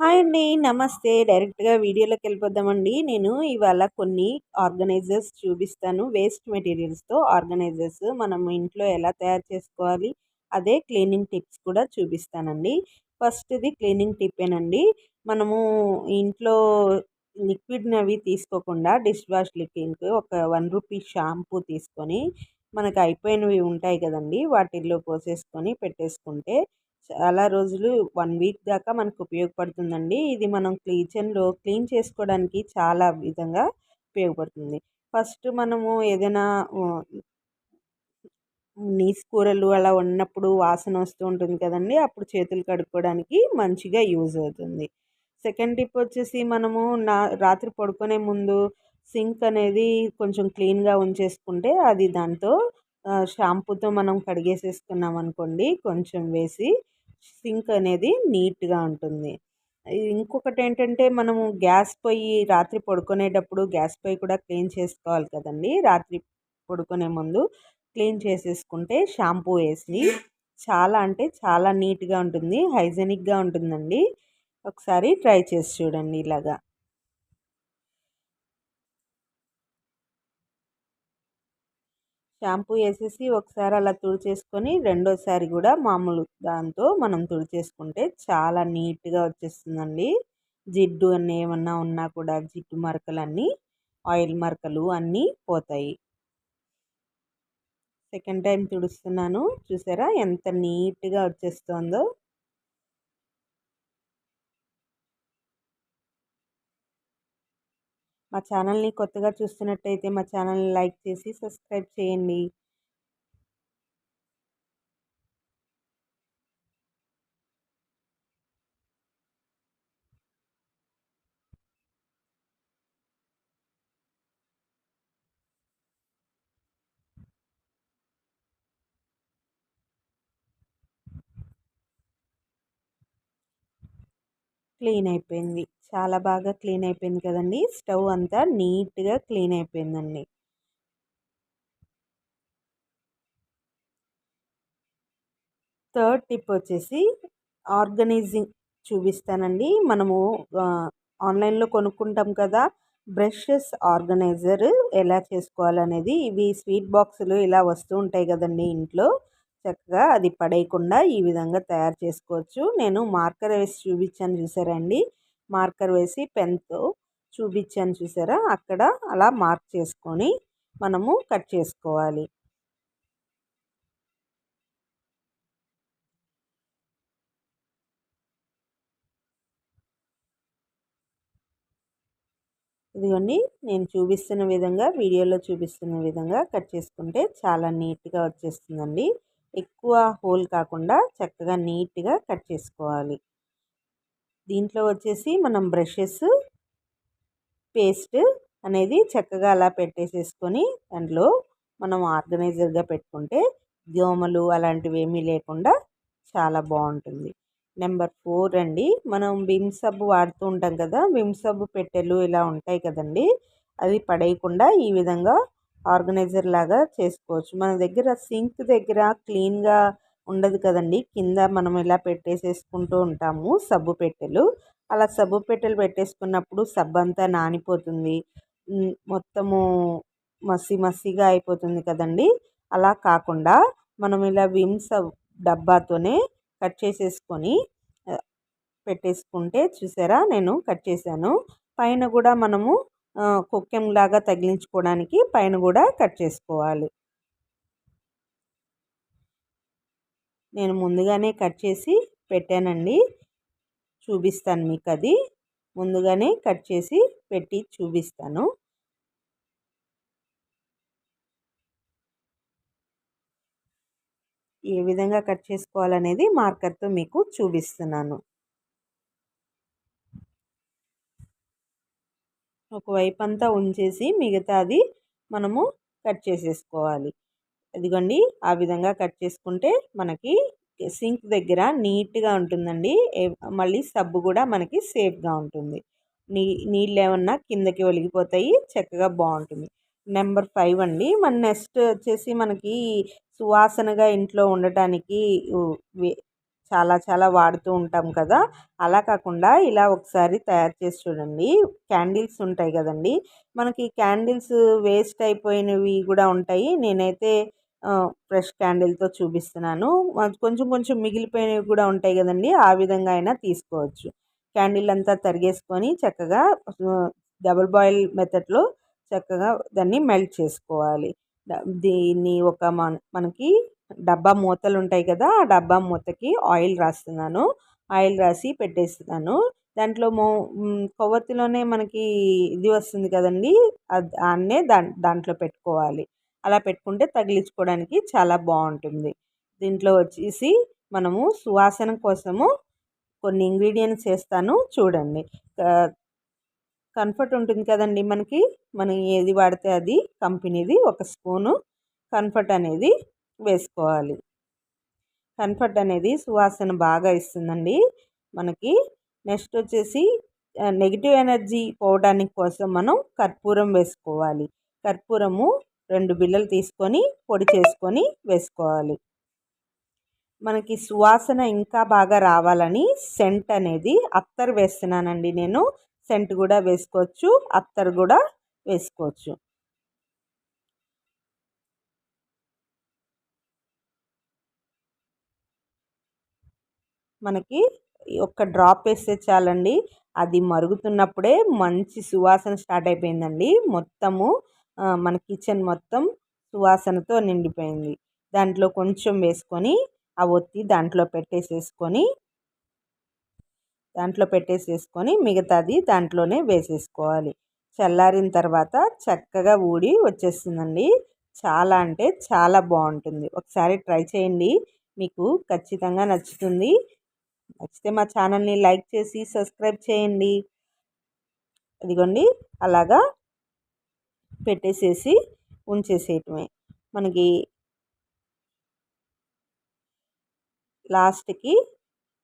Hi అండి. నమస్తే. డైరెక్ట్గా వీడియోలోకి వెళ్ళిపోద్దామండి నేను ఇవాళ కొన్ని ఆర్గనైజర్స్ చూపిస్తాను. వేస్ట్ మెటీరియల్స్తో ఆర్గనైజర్స్. మనం ఇంట్లో ఎలా తయారు చేసుకోవాలి అదే క్లీనింగ్ టిప్స్ కూడా చూపిస్తానండి. ఫస్ట్ది క్లీనింగ్ టిప్పేనండి. మనము ఇంట్లో లిక్విడ్ని అవి తీసుకోకుండా డిష్ వాష్ లిక్విడ్ ఒక వన్ రూపీ షాంపూ తీసుకొని మనకు అయిపోయినవి ఉంటాయి కదండి వాటిల్లో పోసేసుకొని పెట్టేసుకుంటే చాలా రోజులు వన్ వీక్ దాకా మనకు ఉపయోగపడుతుందండి. ఇది మనం కిచెన్లో క్లీన్ చేసుకోవడానికి చాలా విధంగా ఉపయోగపడుతుంది. ఫస్ట్ మనము ఏదైనా నీస్ కూరలు అలా ఉన్నప్పుడు వాసన వస్తూ ఉంటుంది కదండి. అప్పుడు చేతులు కడుక్కోవడానికి మంచిగా యూజ్ అవుతుంది. సెకండ్ టిప్ వచ్చేసి మనము నా రాత్రి పడుకునే ముందు సింక్ అనేది కొంచెం క్లీన్గా ఉంచేసుకుంటే అది దాంతో షాంపూతో మనం కడిగేసేసుకున్నాం అనుకోండి కొంచెం వేసి సింక్ అనేది నీట్గా ఉంటుంది. ఇంకొకటి ఏంటంటే మనము గ్యాస్ పొయ్యి రాత్రి పడుకునేటప్పుడు గ్యాస్ పొయ్యి కూడా క్లీన్ చేసుకోవాలి కదండి. రాత్రి పడుకునే ముందు క్లీన్ చేసేసుకుంటే షాంపూ వేసి చాలా అంటే చాలా నీట్గా ఉంటుంది హైజెనిక్గా ఉంటుందండి. ఒకసారి ట్రై చేసి చూడండి ఇలాగా. షాంపూ వేసేసి ఒకసారి అలా తుడిచేసుకొని రెండోసారి కూడా మామూలు దాంతో మనం తుడిచేసుకుంటే చాలా నీట్గా వచ్చేస్తుందండి. జిడ్డు అన్నీ ఏమన్నా ఉన్నా కూడా జిడ్డు మరకలన్నీ ఆయిల్ మరకలు అన్నీ పోతాయి. సెకండ్ టైం తుడుస్తున్నాను. చూసారా ఎంత నీట్గా వచ్చేస్తుందో. మా ఛానల్ని కొత్తగా చూస్తున్నట్టయితే మా ఛానల్ని లైక్ చేసి సబ్స్క్రైబ్ చేయండి. క్లీన్ అయిపోయింది. చాలా బాగా క్లీన్ అయిపోయింది కదండి. స్టవ్ అంతా నీట్గా క్లీన్ అయిపోయిందండి. థర్డ్ టిప్ వచ్చేసి ఆర్గనైజింగ్ చూపిస్తానండి. మనము ఆన్లైన్లో కొనుక్కుంటాం కదా! బ్రషెస్ ఆర్గనైజర్ ఎలా చేసుకోవాలనేది. ఇవి స్వీట్ బాక్సులు ఇలా వస్తూ ఉంటాయి కదండి ఇంట్లో. చక్కగా అది పడేయకుండా ఈ విధంగా తయారు చేసుకోవచ్చు. నేను మార్కర్ వేసి చూపించాను చూసారండి. మార్కర్ వేసి పెన్తో చూపించాను చూసారా? అక్కడ అలా మార్క్ చేసుకొని మనము కట్ చేసుకోవాలి. ఇదిగోండి నేను చూపిస్తున్న విధంగా వీడియోలో చూపిస్తున్న విధంగా కట్ చేసుకుంటే చాలా నీట్గా వచ్చేస్తుందండి. ఎక్కువ హోల్ కాకుండా చక్కగా నీట్గా కట్ చేసుకోవాలి. దీంట్లో వచ్చేసి మనం బ్రషెస్ పేస్ట్ అనేది చక్కగా అలా పెట్టేసేసుకొని దాంట్లో మనం ఆర్గనైజర్గా పెట్టుకుంటే దోమలు అలాంటివి ఏమీ లేకుండా చాలా బాగుంటుంది. నెంబర్ ఫోర్ అండి మనం విమ్ సబ్బు వాడుతూ ఉంటాం కదా విమ్ సబ్బు పెట్టెలు ఇలా ఉంటాయి కదండి అవి పడేయకుండా ఈ విధంగా ఆర్గనైజర్ లాగా చేసుకోవచ్చు. మన దగ్గర సింక్ దగ్గర క్లీన్గా ఉండదు కదండి. కింద మనం ఇలా పెట్టేసేసుకుంటూ ఉంటాము సబ్బు పెట్టెలు. అలా సబ్బు పెట్టెలు పెట్టేసుకున్నప్పుడు సబ్బు అంతా నానిపోతుంది. మొత్తము మసి మసిగా అయిపోతుంది కదండి. అలా కాకుండా మనం ఇలా విమ్ సబ్ డబ్బాతోనే కట్ చేసేసుకొని పెట్టేసుకుంటే చూసారా? నేను కట్ చేశాను. పైన కూడా మనము కుక్కెం లాగా తగిలించుకోవడానికి పైన కూడా కట్ చేసుకోవాలి. నేను ముందుగానే కట్ చేసి పెట్టానండి. చూపిస్తాను మీకు అది. ముందుగానే కట్ చేసి పెట్టి చూపిస్తాను. ఏ విధంగా కట్ చేసుకోవాలనేది మార్కర్తో మీకు చూపిస్తున్నాను. ఒకవైపు అంతా ఉంచేసి మిగతాది మనము కట్ చేసేసుకోవాలి. ఇదిగోండి ఆ విధంగా కట్ చేసుకుంటే మనకి సింక్ దగ్గర నీట్గా ఉంటుందండి. మళ్ళీ సబ్బు కూడా మనకి సేఫ్గా ఉంటుంది. నీ నీళ్ళు ఏమన్నా కిందకి ఒలిగిపోతాయి చక్కగా బాగుంటుంది. నెంబర్ ఫైవ్ అండి మన నెక్స్ట్ వచ్చేసి మనకి సువాసనగా ఇంట్లో ఉండటానికి చాలా చాలా వాడుతూ ఉంటాం కదా! అలా కాకుండా ఇలా ఒకసారి తయారు చేసి చూడండి. క్యాండిల్స్ ఉంటాయి కదండి! మనకి క్యాండిల్స్ వేస్ట్ అయిపోయినవి కూడా ఉంటాయి. నేనైతే ఫ్రెష్ క్యాండిల్తో చూపిస్తున్నాను. కొంచెం కొంచెం మిగిలిపోయినవి కూడా ఉంటాయి కదండి! ఆ విధంగా అయినా తీసుకోవచ్చు. క్యాండిల్ అంతా తరిగేసుకొని చక్కగా డబుల్ బాయిల్ మెథడ్లో చక్కగా దాన్ని మెల్ట్ చేసుకోవాలి. దీన్ని ఒక మనకి డబ్బా మూతలు ఉంటాయి కదా ఆ డబ్బా మూతకి ఆయిల్ రాస్తున్నాను. ఆయిల్ రాసి పెట్టేస్తున్నాను. దాంట్లో మో కొవ్వొత్తిలోనే మనకి ఇది వస్తుంది కదండి అన్నే దా దాంట్లో పెట్టుకోవాలి. అలా పెట్టుకుంటే తగిలించుకోవడానికి చాలా బాగుంటుంది. దీంట్లో వచ్చేసి మనము సువాసన కోసము కొన్ని ఇంగ్రీడియంట్స్ వేస్తాను చూడండి. కంఫర్ట్ ఉంటుంది కదండి మనకి మనం ఏది వాడితే అది కంపెనీది ఒక స్పూను కంఫర్ట్ అనేది వేసుకోవాలి. కంఫర్ట్ అనేది సువాసన బాగా ఇస్తుందండి. మనకి నెక్స్ట్ వచ్చేసి నెగిటివ్ ఎనర్జీ పోవడానికి కోసం మనం కర్పూరం వేసుకోవాలి. కర్పూరము రెండు బిళ్ళలు తీసుకొని పొడి చేసుకొని వేసుకోవాలి. మనకి సువాసన ఇంకా బాగా రావాలని సెంట్ అనేది అత్తర్ వేస్తున్నానండి నేను. సెంట్ కూడా వేసుకోవచ్చు అత్తర్ కూడా వేసుకోవచ్చు. మనకి ఒక్క డ్రాప్ వేస్తే చాలండి. అది మరుగుతున్నప్పుడే మంచి సువాసన స్టార్ట్ అయిపోయిందండి. మొత్తము మన కిచెన్ మొత్తం సువాసనతో నిండిపోయింది. దాంట్లో కొంచెం వేసుకొని ఆ ఒత్తి దాంట్లో పెట్టేసేసుకొని దాంట్లో పెట్టేసేసుకొని మిగతాది దాంట్లోనే వేసేసుకోవాలి. చల్లారిన తర్వాత చక్కగా ఊడి వచ్చేస్తుందండి. చాలా అంటే చాలా బాగుంటుంది. ఒకసారి ట్రై చేయండి. మీకు ఖచ్చితంగా నచ్చుతుంది. నచ్చితే మా ఛానల్ని లైక్ చేసి సబ్స్క్రైబ్ చేయండి. ఇదిగోండి అలాగా పెట్టేసేసి ఉంచేసేయటమే. మనకి లాస్ట్కి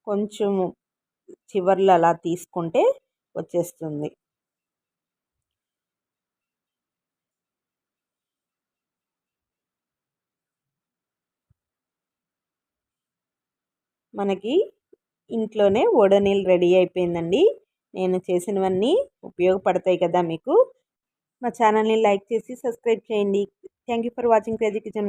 కొంచెం చివర్లు అలా తీసుకుంటే వచ్చేస్తుంది. మనకి ఇంట్లోనే ఓడనీళ్ళు రెడీ అయిపోయిందండి. నేను చేసినవన్నీ ఉపయోగపడతాయి కదా మీకు. మా ఛానల్ని లైక్ చేసి సబ్స్క్రైబ్ చేయండి. Thank you for watching crazy kitchen